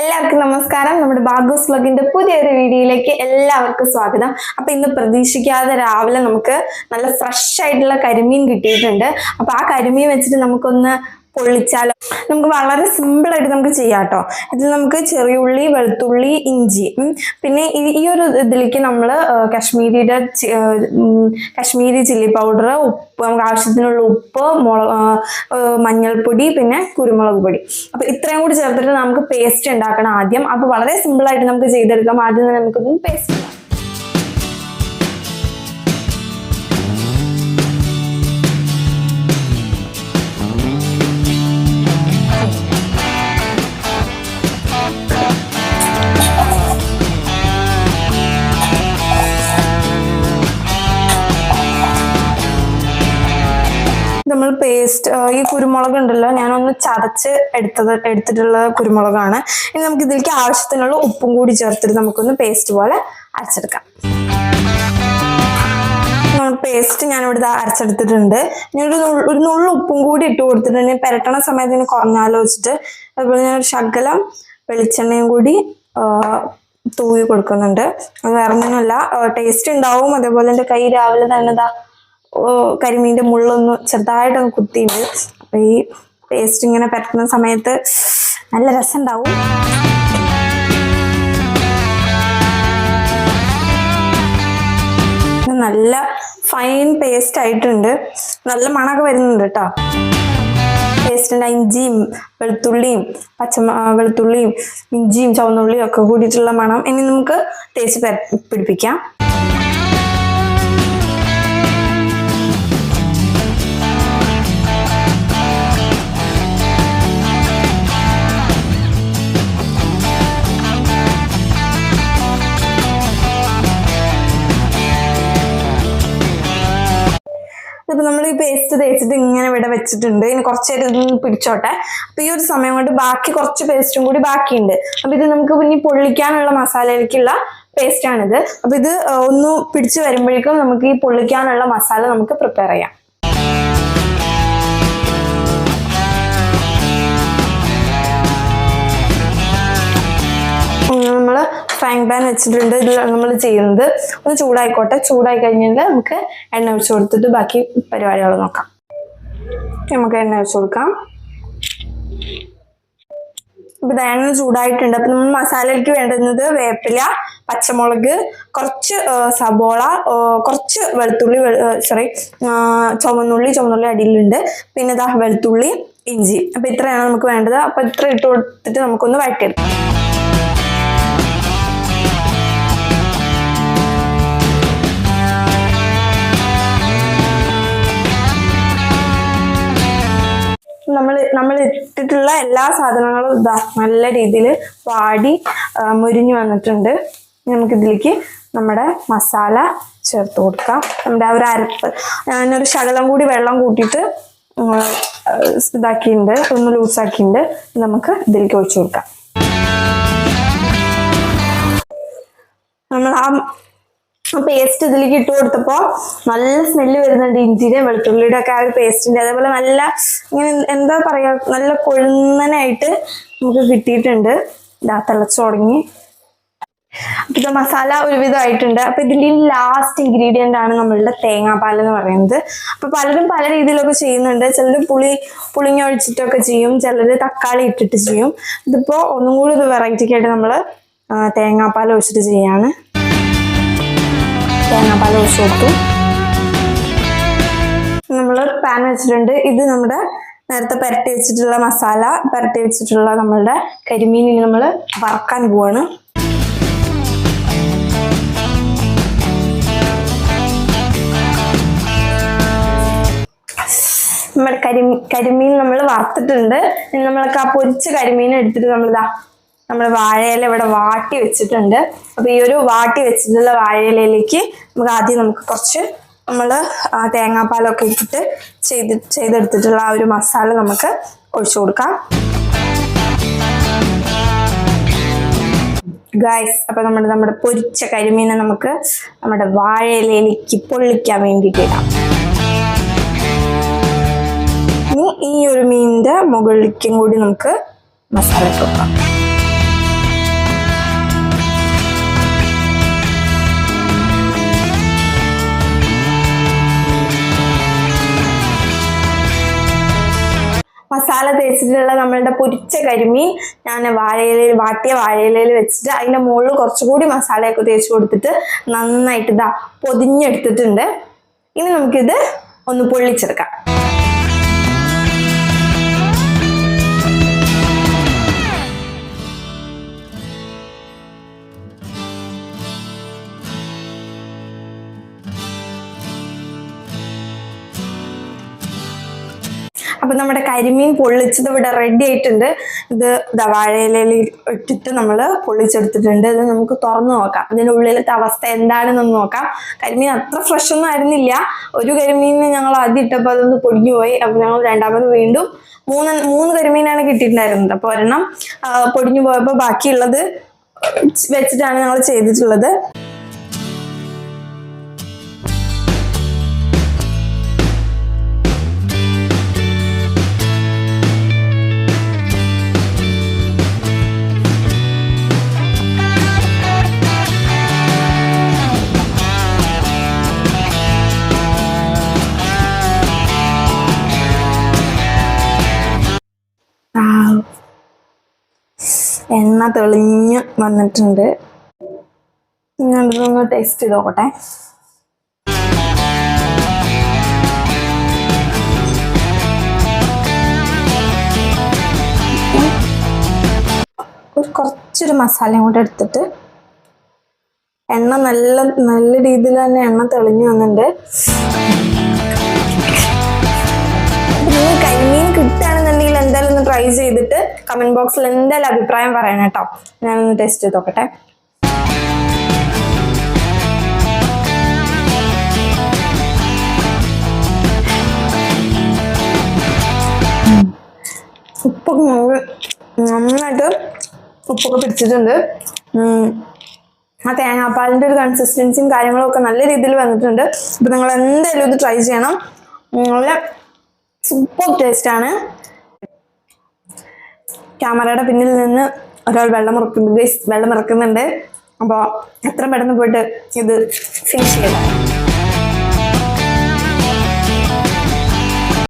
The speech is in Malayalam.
എല്ലാവർക്കും നമസ്കാരം. നമ്മുടെ ബാഗോസ് ബ്ലോഗിന്റെ പുതിയൊരു വീഡിയോയിലേക്ക് എല്ലാവർക്കും സ്വാഗതം. അപ്പൊ ഇന്ന് പ്രതീക്ഷിക്കാതെ രാവിലെ നമുക്ക് നല്ല ഫ്രഷ് ആയിട്ടുള്ള കരിമീൻ കിട്ടിയിട്ടുണ്ട്. അപ്പൊ ആ കരിമീൻ വെച്ചിട്ട് നമുക്കൊന്ന് പൊള്ളിച്ചാലോ? നമുക്ക് വളരെ സിമ്പിൾ ആയിട്ട് നമുക്ക് ചെയ്യാം കേട്ടോ ഇതിൽ നമുക്ക് ചെറിയുള്ളി വെളുത്തുള്ളി ഇഞ്ചി പിന്നെ ഈ ഒരു ഇതിലേക്ക് നമ്മൾ കശ്മീരിയുടെ കശ്മീരി ചില്ലി പൗഡർ ഉപ്പ് നമുക്ക് ആവശ്യത്തിനുള്ള ഉപ്പ് മുളക് മഞ്ഞൾപ്പൊടി പിന്നെ കുരുമുളക് പൊടി. അപ്പൊ ഇത്രയും കൂടി ചേർത്തിട്ട് നമുക്ക് പേസ്റ്റ് ഉണ്ടാക്കണം ആദ്യം. അപ്പൊ വളരെ സിമ്പിൾ ആയിട്ട് നമുക്ക് ചെയ്തെടുക്കാം. ആദ്യം തന്നെ നമുക്കൊന്ന് പേസ്റ്റ് പേസ്റ്റ് ഈ കുരുമുളക് ഉണ്ടല്ലോ ഞാനൊന്ന് ചതച്ച് എടുത്തത് എടുത്തിട്ടുള്ള കുരുമുളകാണ്. ഇനി നമുക്ക് ഇതിലേക്ക് ആവശ്യത്തിനുള്ള ഉപ്പും കൂടി ചേർത്തിട്ട് നമുക്കൊന്ന് പേസ്റ്റ് പോലെ അരച്ചെടുക്കാം. പേസ്റ്റ് ഞാൻ ഇവിടെ അരച്ചെടുത്തിട്ടുണ്ട്. ഞാനൊരു ഒരു നുള്ളു ഉപ്പും കൂടി ഇട്ട് കൊടുത്തിട്ടുണ്ട്. പെരട്ടണ സമയത്ത് ഇനി കുറഞ്ഞാലോ വെച്ചിട്ട് അതുപോലെ ഒരു ശകലം വെളിച്ചെണ്ണയും കൂടി തൂവി കൊടുക്കുന്നുണ്ട്. അത് വേറെ ഒന്നുമല്ല ടേസ്റ്റ് ഉണ്ടാവും. അതേപോലെ എന്റെ കൈ രാവിലെ തന്നെ ഇതാ കരിമീന്റെ മുള്ളൊന്ന് ചെറുതായിട്ടൊന്ന് കുത്തിയിട്ട് അപ്പം ഈ പേസ്റ്റ് ഇങ്ങനെ പരത്തുന്ന സമയത്ത് നല്ല രസം ഉണ്ടാവും ഇത് നല്ല ഫൈൻ പേസ്റ്റ് ആയിട്ടുണ്ട്. നല്ല മണമൊക്കെ വരുന്നുണ്ട് കേട്ടോ പേസ്റ്റിന്റെ ഇഞ്ചിയും വെളുത്തുള്ളിയും പച്ച വെളുത്തുള്ളിയും ഇഞ്ചിയും ചുവന്നുള്ളിയും ഒക്കെ കൂടിയിട്ടുള്ള മണം. ഇനി നമുക്ക് ടേസ്റ്റ് പിടിപ്പിക്കാം. ഇപ്പൊ നമ്മൾ ഈ പേസ്റ്റ് തേച്ചിട്ട് ഇങ്ങനെ ഇവിടെ വെച്ചിട്ടുണ്ട്. ഇനി കുറച്ചേരം ഇതൊന്ന് പിടിച്ചോട്ടെ. അപ്പൊ ഈ ഒരു സമയം കൊണ്ട് ബാക്കി കുറച്ച് പേസ്റ്റും കൂടി ബാക്കിയുണ്ട്. അപ്പൊ ഇത് നമുക്ക് ഇനി പൊള്ളിക്കാനുള്ള മസാലയിലേക്കുള്ള പേസ്റ്റാണിത് അപ്പൊ ഇത് ഒന്ന് പിടിച്ചു വരുമ്പോഴേക്കും നമുക്ക് ഈ പൊള്ളിക്കാനുള്ള മസാല നമുക്ക് പ്രിപ്പയർ ചെയ്യാം. ഫ്രൈങ് പാൻ വെച്ചിട്ടുണ്ട്. ഇതിലാണ് നമ്മൾ ചെയ്യുന്നത് ഒന്ന് ചൂടായിക്കോട്ടെ. ചൂടായി കഴിഞ്ഞാൽ നമുക്ക് എണ്ണ ഒഴിച്ചു കൊടുത്തിട്ട് ബാക്കി പരിപാടികൾ നോക്കാം. നമുക്ക് എണ്ണ ഒഴിച്ചു കൊടുക്കാം. ഇപ്പൊ എണ്ണ ചൂടായിട്ടുണ്ട്. അപ്പൊ നമ്മൾ മസാലയ്ക്ക് വേണ്ടുന്നത് വേപ്പില പച്ചമുളക് കുറച്ച് സബോള കുറച്ച് വെളുത്തുള്ളി സോറി ചുമന്നുള്ളി ചുമന്നുള്ളി അടിയിലുണ്ട്. പിന്നെ ഇതാ വെളുത്തുള്ളി ഇഞ്ചി. അപ്പൊ ഇത്രയാണ് നമുക്ക് വേണ്ടത്. അപ്പൊ ഇത്ര ഇട്ട് കൊടുത്തിട്ട് നമുക്കൊന്ന് വഴറ്റിയെടുക്കാം. ഇട്ടിട്ടുള്ള എല്ലാ സാധനങ്ങളും ഇതാ നല്ല രീതിയിൽ വാടി മുരിഞ്ഞു വന്നിട്ടുണ്ട്. നമുക്കിതിലേക്ക് നമ്മുടെ മസാല ചേർത്ത് കൊടുക്കാം. നമ്മുടെ ആ ഒരു അരപ്പ് ഞാനൊരു ശകലം കൂടി വെള്ളം കൂട്ടിയിട്ട് ഇതാക്കിയിട്ടുണ്ട് ഒന്ന് ലൂസാക്കിയിട്ടുണ്ട്. നമുക്ക് ഇതിലേക്ക് ഒഴിച്ചു കൊടുക്കാം. നമ്മൾ ആ പേസ്റ്റ് ഇതിലേക്ക് ഇട്ട് കൊടുത്തപ്പോൾ നല്ല സ്മെല്ല് വരുന്നുണ്ട് ഇഞ്ചിയുടെ വെളുത്തുള്ളിയുടെ ഒക്കെ ആ ഒരു പേസ്റ്റിന്റെ അതേപോലെ നല്ല ഇങ്ങനെ എന്താ പറയാ നല്ല കൊഴുന്നനായിട്ട് നമുക്ക് കിട്ടിയിട്ടുണ്ട്. ഇതാ തിളച്ചു തുടങ്ങി. അപ്പൊ ഇത് മസാല ഒരുവിധമായിട്ടുണ്ട് അപ്പൊ ഇതിന്റെ ലാസ്റ്റ് ഇൻഗ്രീഡിയന്റ് ആണ് നമ്മളുടെ തേങ്ങാപ്പാൽ എന്ന് പറയുന്നത്. അപ്പൊ പലരും പല രീതിയിലൊക്കെ ചെയ്യുന്നുണ്ട്. ചിലർ പുളി പുളിങ്ങൊഴിച്ചിട്ടൊക്കെ ചെയ്യും. ചിലർ തക്കാളി ഇട്ടിട്ട് ചെയ്യും. ഇതിപ്പോ ഒന്നും കൂടി ഒരു വെറൈറ്റിക്കായിട്ട് നമ്മൾ തേങ്ങാപ്പാൽ ഒഴിച്ചിട്ട് ചെയ്യാണ്. തേങ്ങാപ്പാൽ ഒഴിച്ച് കൊടുത്തു നമ്മൾ പാൻ വെച്ചിട്ടുണ്ട്. ഇത് നമ്മുടെ നേരത്തെ പുരട്ടി വെച്ചിട്ടുള്ള മസാല പുരട്ടി വെച്ചിട്ടുള്ള നമ്മളുടെ കരിമീനിന് നമ്മൾ വറക്കാൻ പോവാണ്. നമ്മുടെ കരി കരിമീൻ നമ്മൾ വറുത്തിട്ടുണ്ട്. നമ്മൾക്ക് ആ പൊരിച്ച കരിമീൻ എടുത്തിട്ട് നമ്മളിതാ നമ്മൾ വാഴയില ഇവിടെ വാട്ടി വെച്ചിട്ടുണ്ട്. അപ്പൊ ഈ ഒരു വാട്ടി വെച്ചിട്ടുള്ള വാഴയിലയിലേക്ക് നമുക്ക് ആദ്യം നമുക്ക് കുറച്ച് നമ്മൾ തേങ്ങാപ്പാലൊക്കെ ഇട്ടിട്ട് ചെയ്ത് ചെയ്തെടുത്തിട്ടുള്ള ആ ഒരു മസാല നമുക്ക് ഒഴിച്ചു കൊടുക്കാം. ഗായ്സ് അപ്പൊ നമ്മുടെ നമ്മുടെ പൊരിച്ച കരിമീനെ നമുക്ക് നമ്മുടെ വാഴയിലേക്ക് പൊള്ളിക്കാൻ വേണ്ടിയിട്ട് ഇടാം. ഇനി ഈ ഒരു മീനിന്റെ മുകളിലേക്കും കൂടി നമുക്ക് മസാല ഇട്ട് കൊടുക്കാം. വെച്ചിട്ടുള്ള നമ്മളുടെ പൊരിച്ച കരിമീൻ ഞാൻ വാഴയിലയിൽ വാട്ടിയ വാഴയിലയിൽ വെച്ചിട്ട് അതിന്റെ മുകളിൽ കുറച്ചുകൂടി മസാലയൊക്കെ തേച്ച് കൊടുത്തിട്ട് നന്നായിട്ട് ഇതാ പൊതിഞ്ഞെടുത്തിട്ടുണ്ട്. ഇനി നമുക്കിത് ഒന്ന് പൊള്ളിച്ചെടുക്കാം. അപ്പൊ നമ്മുടെ കരിമീൻ പൊള്ളിച്ചത് ഇവിടെ റെഡി ആയിട്ടുണ്ട്. ഇത് ദവാഴയിലയിൽ വാഴയിലയിൽ ഇട്ടിട്ട് നമ്മൾ പൊള്ളിച്ചെടുത്തിട്ടുണ്ട്. ഇത് നമുക്ക് തുറന്നു നോക്കാം. ഇതിന്റെ ഉള്ളിലത്തെ അവസ്ഥ എന്താണെന്നൊന്ന് നോക്കാം. കരിമീൻ അത്ര ഫ്രഷ് ഒന്നും ആയിരുന്നില്ല. ഒരു കരിമീനിന് ഞങ്ങൾ ആദ്യം ഇട്ടപ്പോൾ അതൊന്ന് പൊടിഞ്ഞു പോയി. അപ്പോൾ ഞങ്ങൾ രണ്ടാമത് വീണ്ടും മൂന്ന് മൂന്ന് കരിമീനാണ് കിട്ടിയിട്ടുണ്ടായിരുന്നത്. അപ്പോൾ ഒരെണ്ണം പൊടിഞ്ഞു പോയപ്പോൾ ബാക്കിയുള്ളത് വെച്ചിട്ടാണ് ഞങ്ങൾ ചെയ്തിട്ടുള്ളത്. എണ്ണ തെളിഞ്ഞ് വന്നിട്ടുണ്ട്. ഞാനിതൊന്ന് ടേസ്റ്റ് ചെയ്ത് നോക്കട്ടെ. ഒരു കുറച്ചൊരു മസാലയും കൂടെ എടുത്തിട്ട് എണ്ണ നല്ല നല്ല രീതിയിൽ തന്നെ എണ്ണ തെളിഞ്ഞു വന്നിട്ടുണ്ട്. കൈമീൻ കിട്ടുകയാണെങ്കിൽ ട്രൈ ചെയ്തിട്ട് കമന്റ് ബോക്സിൽ എന്തായാലും അഭിപ്രായം പറയണം കേട്ടോ. ഞാനൊന്ന് ടെസ്റ്റ് ചെയ്ത് നോക്കട്ടെ. ഉപ്പൊക്കെ നന്നായിട്ട് ഉപ്പൊക്കെ പിടിച്ചിട്ടുണ്ട്. ആ തേങ്ങാപ്പാലിന്റെ ഒരു കൺസിസ്റ്റൻസിയും കാര്യങ്ങളും ഒക്കെ നല്ല രീതിയിൽ വന്നിട്ടുണ്ട്. അപ്പം നിങ്ങൾ എന്തായാലും ഇത് ട്രൈ ചെയ്യണം. നല്ല സൂപ്പർ ടേസ്റ്റ് ആണ്. ക്യാമറയുടെ പിന്നിൽ നിന്ന് ഒരാൾ വെള്ളം ഇറക്കുന്നു വെള്ളം ഇറക്കുന്നുണ്ട് അപ്പോൾ എത്ര പെട്ടെന്ന് പോയിട്ട് ഇത് ഫിനിഷ് ചെയ്യണം